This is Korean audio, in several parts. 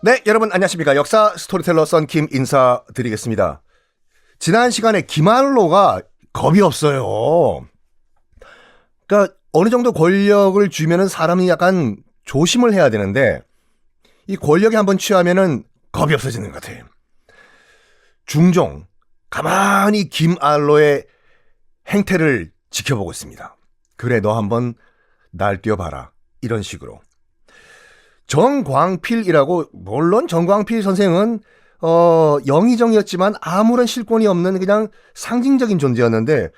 네, 여러분 안녕하십니까. 역사 스토리텔러 썬킴 인사드리겠습니다. 지난 시간에 김한로가 겁이 없어요. 그러니까 어느 정도 권력을 주면은 사람이 약간 조심을 해야 되는데 이 권력에 한번 취하면은 겁이 없어지는 것 같아요. 중종 가만히 김알로의 행태를 지켜보고 있습니다. 그래 너 한번 날 뛰어봐라 이런 식으로. 정광필이라고 물론 정광필 선생은 어 영의정이었지만 아무런 실권이 없는 그냥 상징적인 존재였는데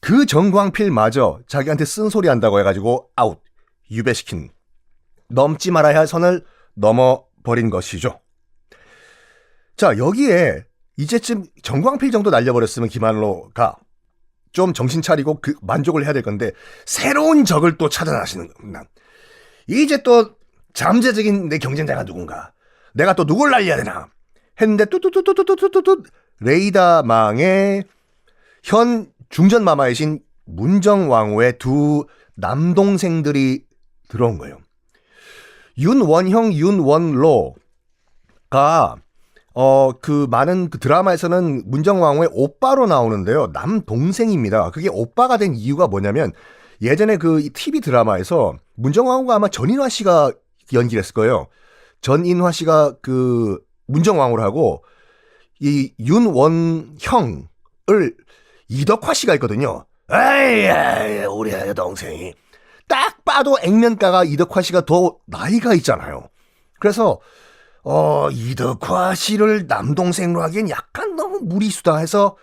그 정광필마저 자기한테 쓴소리 한다고 해가지고 아웃 유배시킨 넘지 말아야 할 선을 넘어 버린 것이죠. 자 여기에 이제쯤 정광필 정도 날려버렸으면 김한로가 좀 정신 차리고 그 만족을 해야 될 건데 새로운 적을 또 찾아나시는 겁니다. 이제 또 잠재적인 내 경쟁자가 누군가 내가 또 누굴 날려야 되나 했는데 뚜뚜뚜뚜뚜뚜뚜뚜 레이다망의 현 중전 마마이신 문정왕후의 두 남동생들이 들어온 거예요. 윤원형, 윤원로가 어, 그 많은 그 드라마에서는 문정왕후의 오빠로 나오는데요. 남동생입니다. 그게 오빠가 된 이유가 뭐냐면 예전에 그 TV 드라마에서 문정왕후가 아마 전인화 씨가 연기를 했을 거예요. 전인화 씨가 그 문정왕후를 하고 이 윤원형을 이덕화 씨가 있거든요. 에이, 에이 우리 동생이 딱 봐도 액면가가 이덕화 씨가 더 나이가 있잖아요. 그래서 어 이덕화 씨를 남동생으로 하기엔 약간 너무 무리수다 해서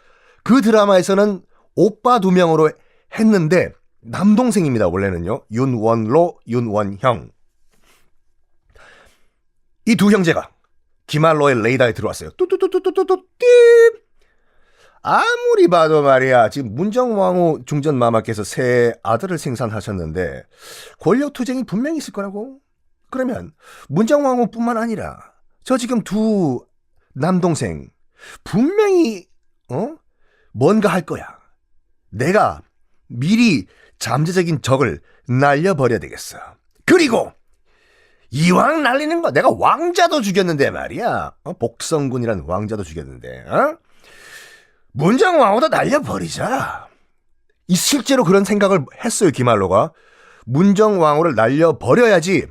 그 드라마에서는 오빠 두 명으로 했는데 남동생입니다 원래는요 윤원로 윤원형 이 두 형제가 기말로의 레이더에 들어왔어요. 뚜뚜뚜뚜뚜뚜뚜 띠 아무리 봐도 말이야 지금 문정왕후 중전마마께서 새 아들을 생산하셨는데 권력 투쟁이 분명히 있을 거라고. 그러면 문정왕후뿐만 아니라 저 지금 두 남동생 분명히 어 뭔가 할 거야. 내가 미리 잠재적인 적을 날려버려야 되겠어. 그리고 이왕 날리는 거 내가 왕자도 죽였는데 말이야. 어? 복성군이란 왕자도 죽였는데. 어? 문정왕후도 날려버리자. 이 실제로 그런 생각을 했어요 김알로가. 문정 왕후를 날려버려야지.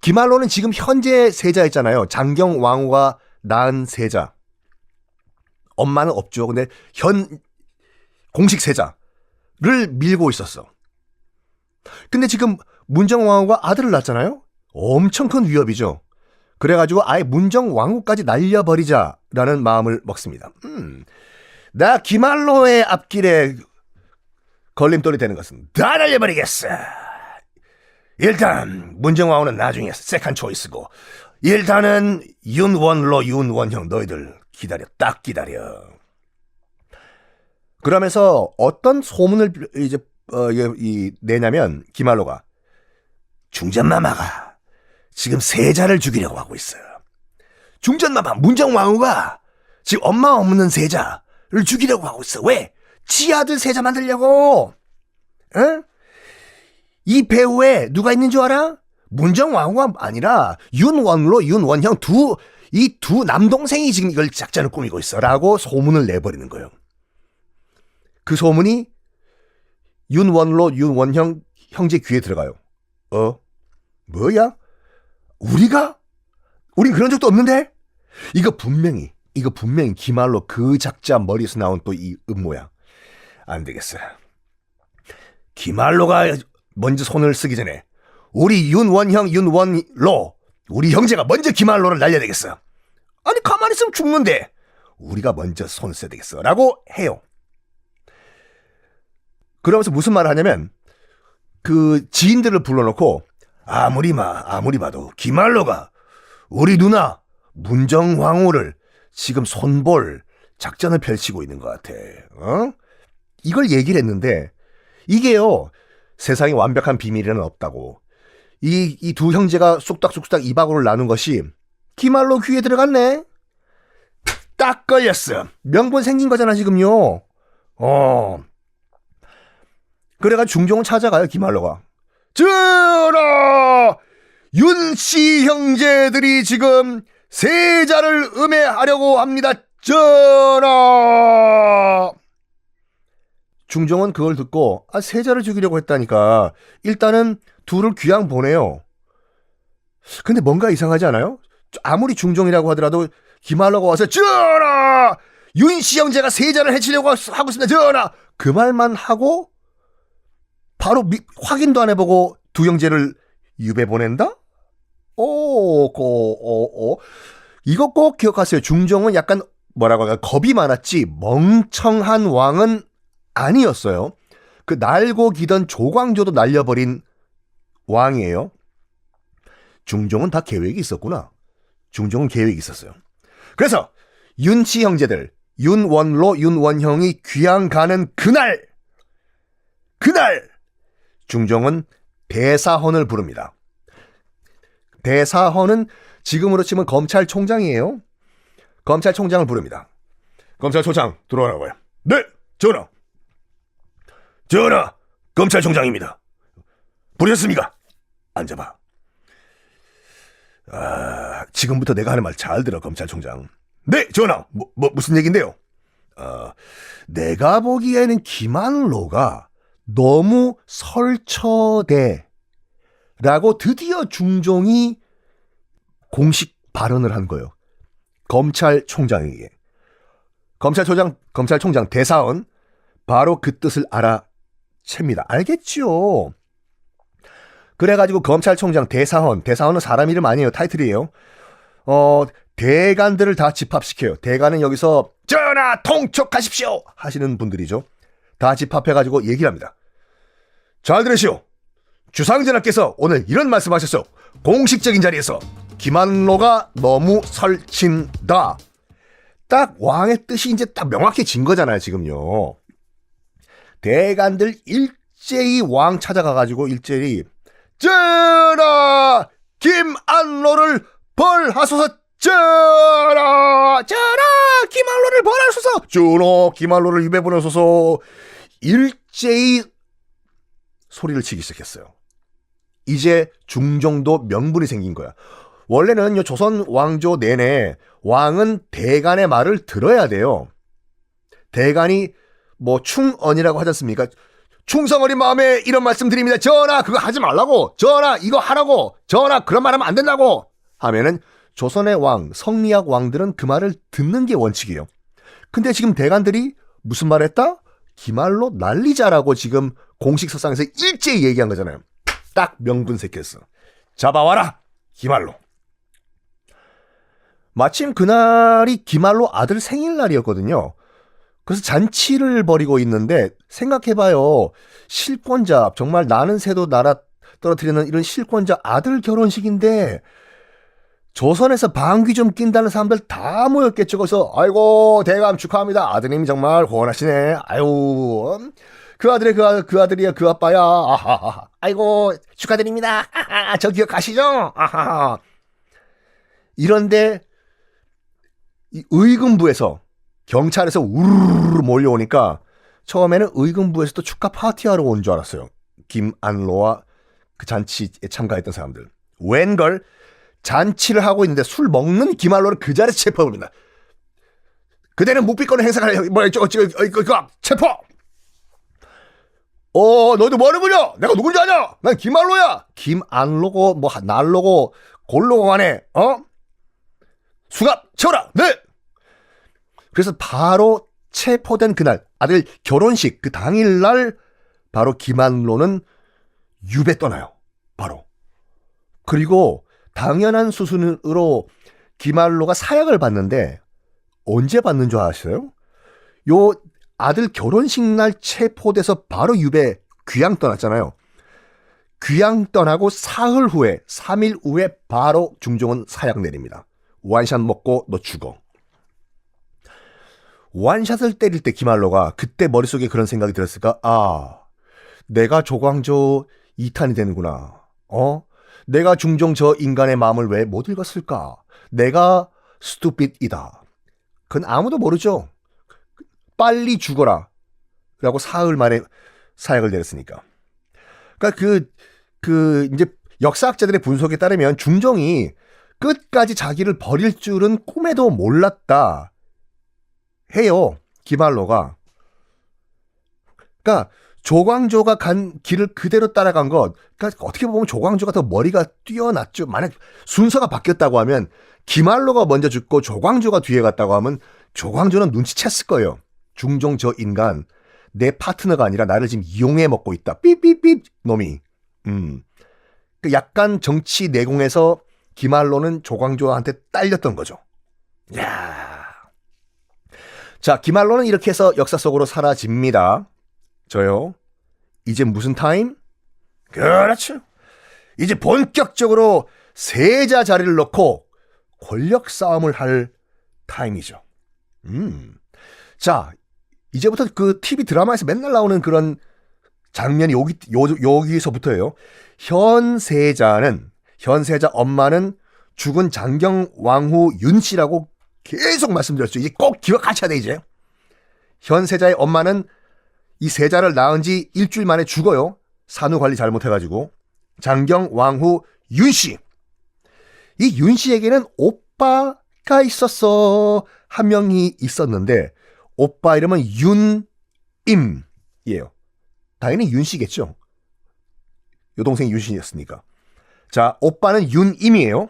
김알로는 지금 현재 세자였잖아요. 장경 왕후가 낳은 세자. 엄마는 없죠. 근데 현 공식 세자를 밀고 있었어. 근데 지금 문정 왕후가 아들을 낳았잖아요. 엄청 큰 위협이죠. 그래가지고 아예 문정 왕후까지 날려버리자라는 마음을 먹습니다. 음, 나 기말로의 앞길에 걸림돌이 되는 것은 다 날려버리겠어. 일단 문정 왕후는 나중에 세컨 초이스고 일단은 윤원로 윤원형 너희들 기다려 딱 기다려. 그러면서 어떤 소문을 이제 어, 이, 내냐면 기말로가 중전마마가 지금 세자를 죽이려고 하고 있어요. 중전마마 문정왕후가 지금 엄마 없는 세자를 죽이려고 하고 있어. 왜? 지 아들 세자 만들려고. 응? 이 배후에 누가 있는 줄 알아? 문정왕후가 아니라 윤원로, 윤원형 두, 이 두 남동생이 지금 이걸 작전을 꾸미고 있어. 라고 소문을 내버리는 거예요. 그 소문이 윤원로, 윤원형 형제 귀에 들어가요. 어? 뭐야? 우리가? 우린 그런 적도 없는데? 이거 분명히, 이거 분명히 기말로 그 작자 머리에서 나온 또 이 음모야. 안 되겠어. 기말로가 먼저 손을 쓰기 전에 우리 윤원형, 윤원로, 우리 형제가 먼저 기말로를 날려야 되겠어. 아니, 가만히 있으면 죽는데. 우리가 먼저 손을 써야 되겠어. 라고 해요. 그러면서 무슨 말을 하냐면, 그 지인들을 불러놓고, 아무리 마, 아무리 봐도 기말로가 우리 누나 문정왕후를 지금 손볼 작전을 펼치고 있는 것 같아. 어? 이걸 얘기를 했는데 이게요 세상에 완벽한 비밀은 없다고. 이 이 두 형제가 쑥닥쑥닥 이박으로 나눈 것이 기말로 귀에 들어갔네. 딱 걸렸어. 명분 생긴 거잖아 지금요. 어. 그래가 중종을 찾아가요 기말로가. 들어! 윤씨 형제들이 지금 세자를 음해하려고 합니다. 전하! 중종은 그걸 듣고 아, 세자를 죽이려고 했다니까 일단은 둘을 귀양 보내요. 근데 뭔가 이상하지 않아요? 아무리 중종이라고 하더라도 기말로가 와서 전하! 윤씨 형제가 세자를 해치려고 하고 있습니다. 전하! 그 말만 하고 바로 미- 확인도 안 해보고 두 형제를 유배 보낸다? 오, 고, 오, 오. 이거 꼭 기억하세요. 중종은 약간 뭐라고 할까 겁이 많았지 멍청한 왕은 아니었어요. 그 날고 기던 조광조도 날려버린 왕이에요. 중종은 다 계획이 있었구나. 중종은 계획이 있었어요. 그래서 윤치 형제들 윤원로 윤원형이 귀양 가는 그날 그날 중종은 대사헌을 부릅니다. 대사헌은 지금으로 치면 검찰총장이에요. 검찰총장을 부릅니다. 검찰총장 들어오라고요. 네, 전하. 전하, 검찰총장입니다. 부르셨습니까? 앉아봐. 아, 지금부터 내가 하는 말 잘 들어, 검찰총장. 네, 전하. 뭐, 뭐 무슨 얘긴데요? 어, 내가 보기에는 김한로가 너무 설쳐대. 라고 드디어 중종이 공식 발언을 한 거예요. 검찰총장에게. 검찰총장, 검찰총장 대사원 바로 그 뜻을 알아챕니다. 알겠죠? 그래가지고 검찰총장 대사원, 대사원은 사람 이름 아니에요. 타이틀이에요. 어, 대관들을 다 집합시켜요. 대관은 여기서 전하 통촉하십시오 하시는 분들이죠. 다 집합해가지고 얘기를 합니다. 잘 들으시오. 주상전하께서 오늘 이런 말씀하셨어. 공식적인 자리에서 김한로가 너무 설친다. 딱 왕의 뜻이 이제 딱 명확해진 거잖아요, 지금요. 대관들 일제히 왕 찾아가가지고 일제히 전하 김안로를 벌하소서 전하 전하 김안로를 벌하소서 전하 김안로를 입에 보내소서 일제히 소리를 치기 시작했어요. 이제 중종도 명분이 생긴 거야. 원래는 요 조선 왕조 내내 왕은 대간의 말을 들어야 돼요. 대간이 뭐 충언이라고 하지 않습니까? 충성어린 마음에 이런 말씀 드립니다. 전하 그거 하지 말라고. 전하 이거 하라고. 전하 그런 말 하면 안 된다고. 하면은 조선의 왕 성리학 왕들은 그 말을 듣는 게 원칙이에요. 근데 지금 대간들이 무슨 말 했다? 기말로 날리자라고 지금 공식 서상에서 일제히 얘기한 거잖아요. 딱 명분 새겼어. 잡아와라 기말로. 마침 그날이 기말로 아들 생일날이었거든요. 그래서 잔치를 벌이고 있는데 생각해봐요. 실권자 정말 나는 새도 날아 떨어뜨리는 이런 실권자 아들 결혼식인데 조선에서 방귀 좀 낀다는 사람들 다 모였겠죠. 그래서 아이고 대감 축하합니다. 아드님이 정말 호원하시네. 아유 음, 그 아들의 그, 아, 그 아들이야 그 아빠야. 아하하. 아이고 축하드립니다. 아하, 저 기억하시죠? 아하하. 이런데 이 의금부에서 경찰에서 우르르 몰려오니까 처음에는 의금부에서도 축하 파티하러 온 줄 알았어요. 김안로와 그 잔치에 참가했던 사람들. 웬걸 잔치를 하고 있는데 술 먹는 김안로를 그 자리에서 체포합니다. 그대는 묵비권을 행사할 뭐 지금 이거 이거 체포. 어 너도 뭐하는군요? 내가 누군지 아냐? 난 김안로야. 김안로고 뭐 날로고 골로고 간에 어? 수갑 채워라. 네. 그래서 바로 체포된 그날 아들 결혼식 그 당일날 바로 김한로는 유배 떠나요. 바로. 그리고 당연한 수순으로 김한로가 사약을 받는데 언제 받는 줄 아시어요? 요 아들 결혼식 날 체포돼서 바로 유배 귀양 떠났잖아요. 귀양 떠나고 사흘 후에 3일 후에 바로 중종은 사약 내립니다. 완샷 먹고 너 죽어. 완샷을 때릴 때 김한로가 그때 머릿속에 그런 생각이 들었을까? 아, 내가 조광조 2탄이 되는구나. 어? 내가 중종 저 인간의 마음을 왜 못 읽었을까? 내가 스투핏이다. 그건 아무도 모르죠. 빨리 죽어라. 라고 사흘 만에 사약을 내렸으니까. 그러니까 그, 그, 이제 역사학자들의 분석에 따르면 중종이 끝까지 자기를 버릴 줄은 꿈에도 몰랐다 해요. 기말로가. 그러니까 조광조가 간 길을 그대로 따라간 것. 그러니까 어떻게 보면 조광조가 더 머리가 뛰어났죠. 만약 순서가 바뀌었다고 하면 기말로가 먼저 죽고 조광조가 뒤에 갔다고 하면 조광조는 눈치챘을 거예요. 중종 저 인간 내 파트너가 아니라 나를 지금 이용해 먹고 있다. 삐삐삐 놈이. 음. 그 약간 정치 내공에서 기말로는 조광조한테 딸렸던 거죠. 야. 자, 기말로는 이렇게 해서 역사 속으로 사라집니다. 저요. 이제 무슨 타임? 그렇죠. 이제 본격적으로 세자 자리를 놓고 권력 싸움을 할 타임이죠. 음. 자, 이제부터 그 TV 드라마에서 맨날 나오는 그런 장면이 여기, 요, 여기서부터예요. 현세자는, 현세자 엄마는 죽은 장경 왕후 윤 씨라고 계속 말씀드렸죠. 이제 꼭 기억하셔야 돼, 이제. 현세자의 엄마는 이 세자를 낳은 지 일주일 만에 죽어요. 산후 관리 잘못해가지고. 장경 왕후 윤 씨. 이 윤 씨에게는 오빠가 있었어. 한 명이 있었는데, 오빠 이름은 윤임이에요. 당연히 윤 씨겠죠. 여동생 윤 씨였으니까. 자, 오빠는 윤임이에요.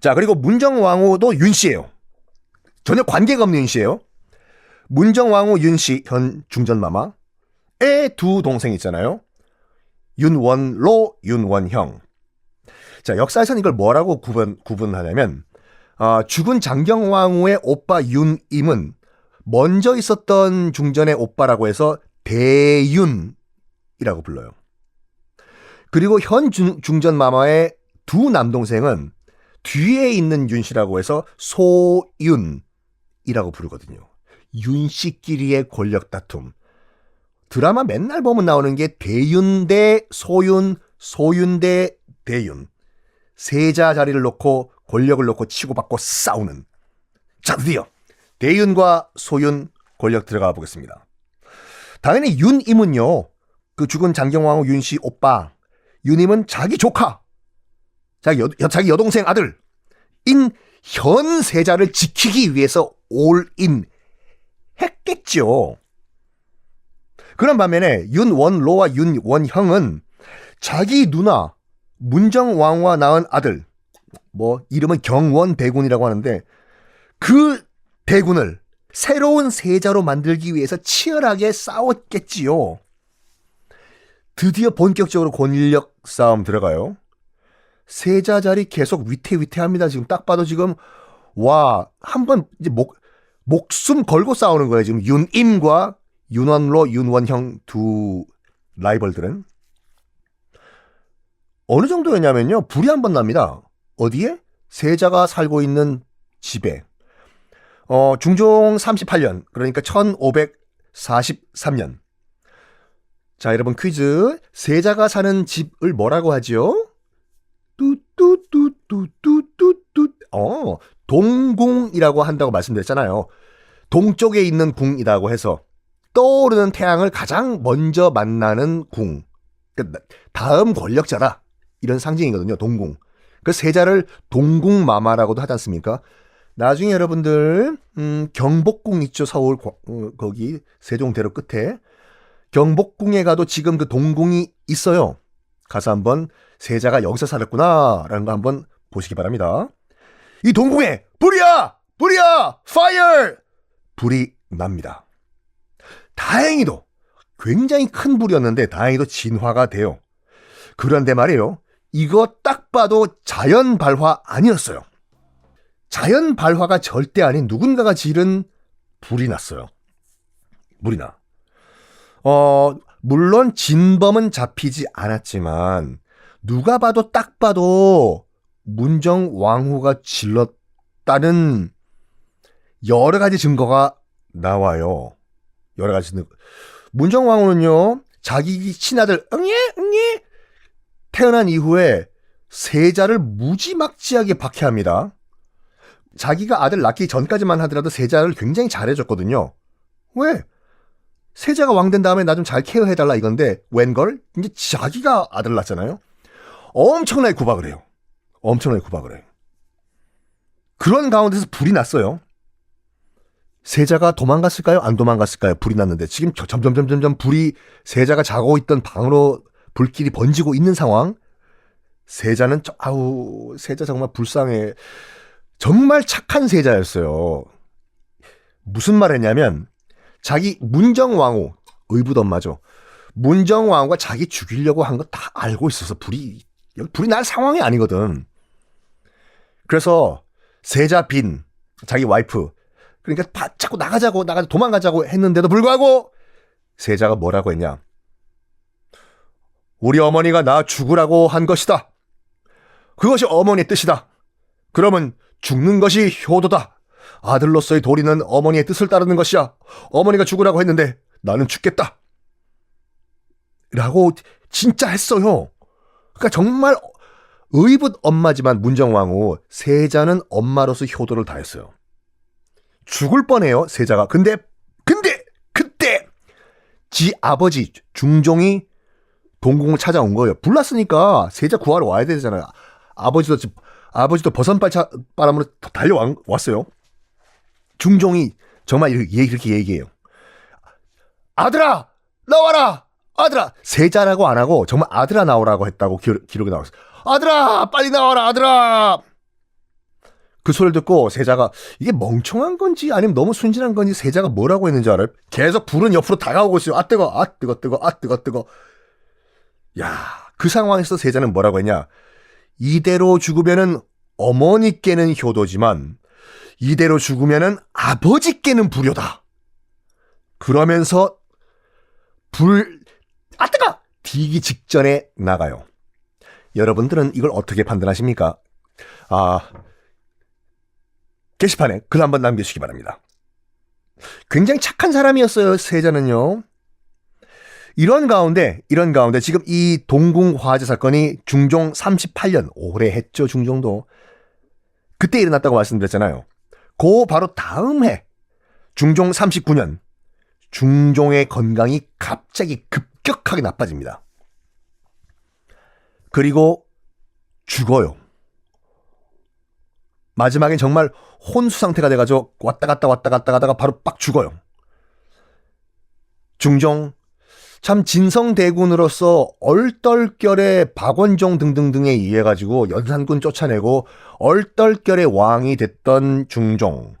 자, 그리고 문정왕후도 윤 씨예요. 전혀 관계가 없는 윤 씨예요. 문정왕후 윤 씨, 현 중전마마의 두 동생 있잖아요. 윤원로, 윤원형. 자, 역사에서는 이걸 뭐라고 구분, 구분하냐면, 어, 죽은 장경왕후의 오빠 윤임은 먼저 있었던 중전의 오빠라고 해서 대윤이라고 불러요. 그리고 현 중, 중전 마마의 두 남동생은 뒤에 있는 윤 씨라고 해서 소윤이라고 부르거든요. 윤 씨끼리의 권력 다툼. 드라마 맨날 보면 나오는 게 대윤 대 소윤, 소윤 대 대윤. 세자 자리를 놓고 권력을 놓고 치고받고 싸우는. 자, 드디어 대윤과 소윤 권력 들어가 보겠습니다. 당연히 윤임은요, 그 죽은 장경왕후 윤씨 오빠, 윤임은 자기 조카, 자기, 여, 자기 여동생 아들, 인 현세자를 지키기 위해서 올인 했겠죠. 그런 반면에 윤원로와 윤원형은 자기 누나 문정왕후와 낳은 아들, 뭐 이름은 경원대군이라고 하는데 그 대군을 새로운 세자로 만들기 위해서 치열하게 싸웠겠지요. 드디어 본격적으로 권력 싸움 들어가요. 세자 자리 계속 위태위태합니다. 지금 딱 봐도 지금 와 한번 이제 목 목숨 걸고 싸우는 거예요. 지금 윤임과 윤원로, 윤원형 두 라이벌들은 어느 정도였냐면요. 불이 한 번 납니다. 어디에? 세자가 살고 있는 집에. 어, 중종 38년, 그러니까 1543년. 자, 여러분 퀴즈. 세자가 사는 집을 뭐라고 하죠? 뚜뚜뚜뚜뚜뚜뚜. 어, 동궁이라고 한다고 말씀드렸잖아요. 동쪽에 있는 궁이라고 해서 떠오르는 태양을 가장 먼저 만나는 궁. 그러니까 다음 권력자다. 이런 상징이거든요. 동궁. 그 세자를 동궁마마라고도 하지 않습니까? 나중에 여러분들 음, 경복궁 있죠. 서울 거, 어, 거기 세종대로 끝에 경복궁에 가도 지금 그 동궁이 있어요. 가서 한번 세자가 여기서 살았구나라는 거 한번 보시기 바랍니다. 이 동궁에 불이야! 불이야! 파이어! 불이 납니다. 다행히도 굉장히 큰 불이었는데 다행히도 진화가 돼요. 그런데 말이에요. 이거 딱 봐도 자연 발화 아니었어요. 자연 발화가 절대 아닌 누군가가 지른 불이 났어요. 불이 나. 어, 물론 진범은 잡히지 않았지만 누가 봐도 딱 봐도 문정 왕후가 질렀다는 여러 가지 증거가 나와요. 여러 가지 증거. 문정 왕후는요, 자기 친아들 응예 응예 태어난 이후에 세자를 무지막지하게 박해합니다. 자기가 아들 낳기 전까지만 하더라도 세자를 굉장히 잘해줬거든요. 왜? 세자가 왕 된 다음에 나 좀 잘 케어해달라 이건데 웬걸? 이제 자기가 아들 낳잖아요. 엄청나게 구박을 해요. 엄청나게 구박을 해요. 그런 가운데서 불이 났어요. 세자가 도망갔을까요? 안 도망갔을까요? 불이 났는데 지금 저- 점점 점점 점 불이 세자가 자고 있던 방으로 불길이 번지고 있는 상황. 세자는 저- 아우 세자 정말 불쌍해. 정말 착한 세자였어요. 무슨 말 했냐면 자기 문정왕후 의붓엄마죠. 문정왕후가 자기 죽이려고 한 거 다 알고 있어서 불이 불이 날 상황이 아니거든. 그래서 세자 빈 자기 와이프 그러니까 바- 자꾸 나가자고 나가 도망가자고 했는데도 불구하고 세자가 뭐라고 했냐? 우리 어머니가 나 죽으라고 한 것이다. 그것이 어머니의 뜻이다. 그러면 죽는 것이 효도다. 아들로서의 도리는 어머니의 뜻을 따르는 것이야. 어머니가 죽으라고 했는데 나는 죽겠다. 라고 진짜 했어요. 그러니까 정말 의붓 엄마지만 문정왕후 세자는 엄마로서 효도를 다했어요. 죽을 뻔해요 세자가. 근데 근데 그때 지 아버지 중종이 동궁을 찾아온 거예요. 불났으니까 세자 구하러 와야 되잖아요. 아버지도 지- 아버지도 버선바람으로 달려왔어요. 중종이 정말 이렇게, 이렇게 얘기해요. 아들아 나와라 아들아 세자라고 안 하고 정말 아들아 나오라고 했다고 기록, 기록이 나왔어요. 아들아 빨리 나와라 아들아 그 소리를 듣고 세자가 이게 멍청한 건지 아니면 너무 순진한 건지 세자가 뭐라고 했는지 알아요? 계속 불은 옆으로 다가오고 있어요. 아 뜨거 아 뜨거 뜨거 아 뜨거 뜨거 야 그 상황에서 세자는 뭐라고 했냐 이대로 죽으면은 어머니께는 효도지만 이대로 죽으면은 아버지께는 불효다. 그러면서 불, 아, 뜨거! 디기 직전에 나가요. 여러분들은 이걸 어떻게 판단하십니까? 아, 게시판에 글 한번 남겨주시기 바랍니다. 굉장히 착한 사람이었어요, 세자는요. 이런 가운데, 이런 가운데 지금 이 동궁 화재 사건이 중종 38년, 오래 했죠, 중종도. 그때 일어났다고 말씀드렸잖아요. 그 바로 다음 해, 중종 39년, 중종의 건강이 갑자기 급격하게 나빠집니다. 그리고 죽어요. 마지막엔 정말 혼수 상태가 돼가지고 왔다 갔다 왔다 갔다 가다가 바로 빡 죽어요. 중종 참 진성대군으로서 얼떨결에 박원종 등등등에 의해 가지고 연산군 쫓아내고 얼떨결에 왕이 됐던 중종.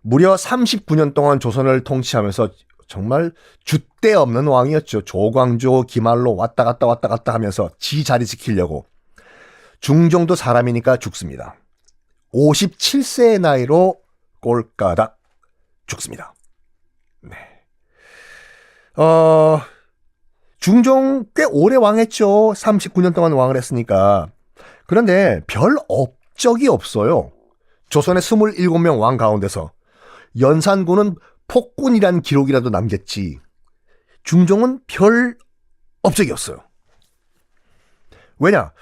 무려 39년 동안 조선을 통치하면서 정말 줏대 없는 왕이었죠. 조광조, 기말로 왔다 갔다 왔다 갔다 하면서 지 자리 지키려고. 중종도 사람이니까 죽습니다. 57세의 나이로 꼴까닥 죽습니다. 네. 어, 중종 꽤 오래 왕했죠. 39년 동안 왕을 했으니까. 그런데 별 업적이 없어요. 조선의 27명 왕 가운데서. 연산군은 폭군이란 기록이라도 남겼지. 중종은 별 업적이 없어요. 왜냐?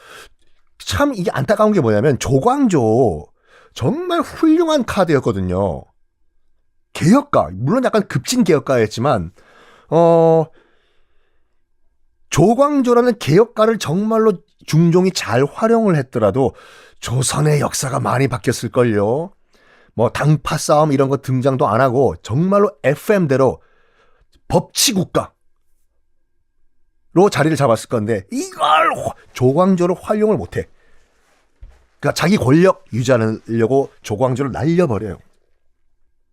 참 이게 안타까운 게 뭐냐면 조광조 정말 훌륭한 카드였거든요. 개혁가, 물론 약간 급진 개혁가였지만, 어, 조광조라는 개혁가를 정말로 중종이 잘 활용을 했더라도 조선의 역사가 많이 바뀌었을걸요. 뭐 당파 싸움 이런 거 등장도 안 하고 정말로 FM대로 법치국가로 자리를 잡았을 건데 이걸 조광조를 활용을 못해. 그러니까 자기 권력 유지하려고 조광조를 날려버려요.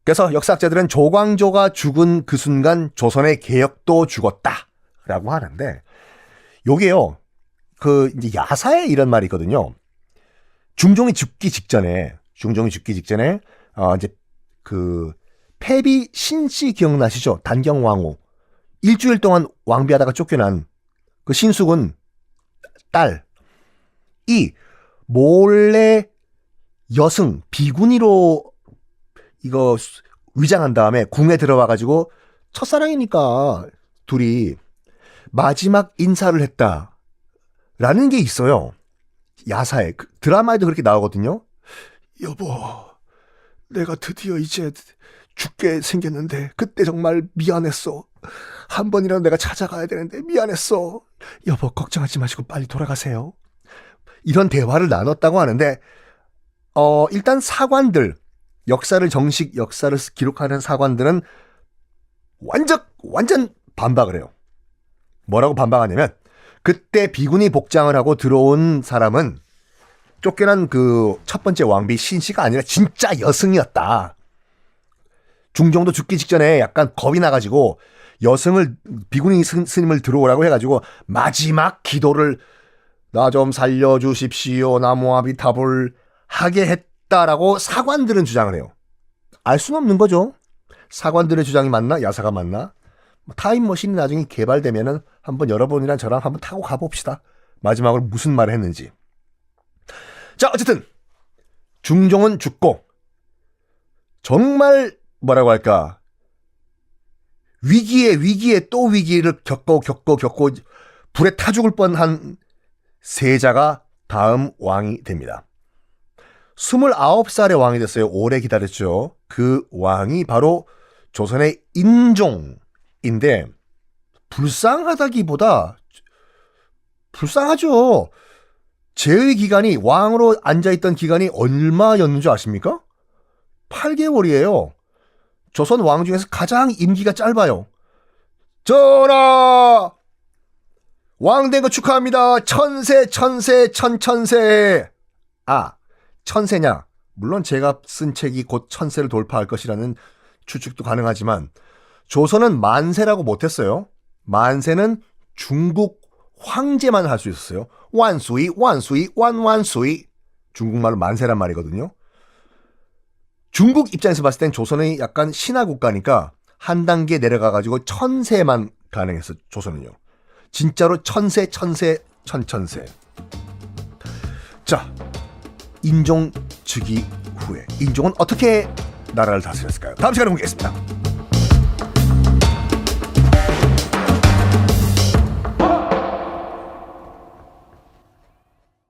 그래서 역사학자들은 조광조가 죽은 그 순간 조선의 개혁도 죽었다라고 하는데 요게요. 그 이제 야사에 이런 말이 있거든요. 중종이 죽기 직전에 중종이 죽기 직전에 어 이제 그 패비 신씨 기억나시죠? 단경 왕후 일주일 동안 왕비하다가 쫓겨난 그 신숙은 딸이 몰래 여승 비구니로 이거 위장한 다음에 궁에 들어와 가지고 첫사랑이니까 둘이 마지막 인사를 했다라는 게 있어요. 야사에 그 드라마에도 그렇게 나오거든요. 여보, 내가 드디어 이제 죽게 생겼는데 그때 정말 미안했어. 한 번이라도 내가 찾아가야 되는데 미안했어. 여보 걱정하지 마시고 빨리 돌아가세요. 이런 대화를 나눴다고 하는데 어 일단 사관들 역사를 정식 역사를 기록하는 사관들은 완전 완전 반박을 해요. 뭐라고 반박하냐면 그때 비군이 복장을 하고 들어온 사람은 쫓겨난 그 첫 번째 왕비 신씨가 아니라 진짜 여승이었다. 중종도 죽기 직전에 약간 겁이 나가지고 여승을 스- 스님을 들어오라고 해가지고 마지막 기도를 나 좀 살려주십시오 나무아비탑을 하게 했다라고 사관들은 주장을 해요. 알 수는 없는 거죠. 사관들의 주장이 맞나 야사가 맞나? 뭐 타임머신이 나중에 개발되면은 한번 여러분이랑 저랑 한번 타고 가봅시다. 마지막으로 무슨 말을 했는지. 자 어쨌든 중종은 죽고 정말 뭐라고 할까 위기에 위기에 또 위기를 겪고 겪고 겪고 불에 타 죽을 뻔한 세자가 다음 왕이 됩니다. 29살의 왕이 됐어요. 오래 기다렸죠. 그 왕이 바로 조선의 인종인데 불쌍하다기보다 불쌍하죠. 제의 기간이 왕으로 앉아있던 기간이 얼마였는 줄 아십니까? 8개월이에요. 조선 왕 중에서 가장 임기가 짧아요. 전하! 왕 된 거 축하합니다. 천세, 천세, 천천세. 아, 천세냐? 물론 제가 쓴 책이 곧 천세를 돌파할 것이라는 추측도 가능하지만 조선은 만세라고 못했어요. 만세는 중국 황제만 할 수 있었어요. 완수이, 완수이, 완완수이. 중국말로 만세란 말이거든요. 중국 입장에서 봤을 땐 조선이 약간 신화 국가니까 한 단계 내려가가지고 천세만 가능했어, 조선은요. 진짜로 천세, 천세, 천천세. 자, 인종 즉위 후에 인종은 어떻게 나라를 다스렸을까요? 다음 시간에 공개하겠습니다.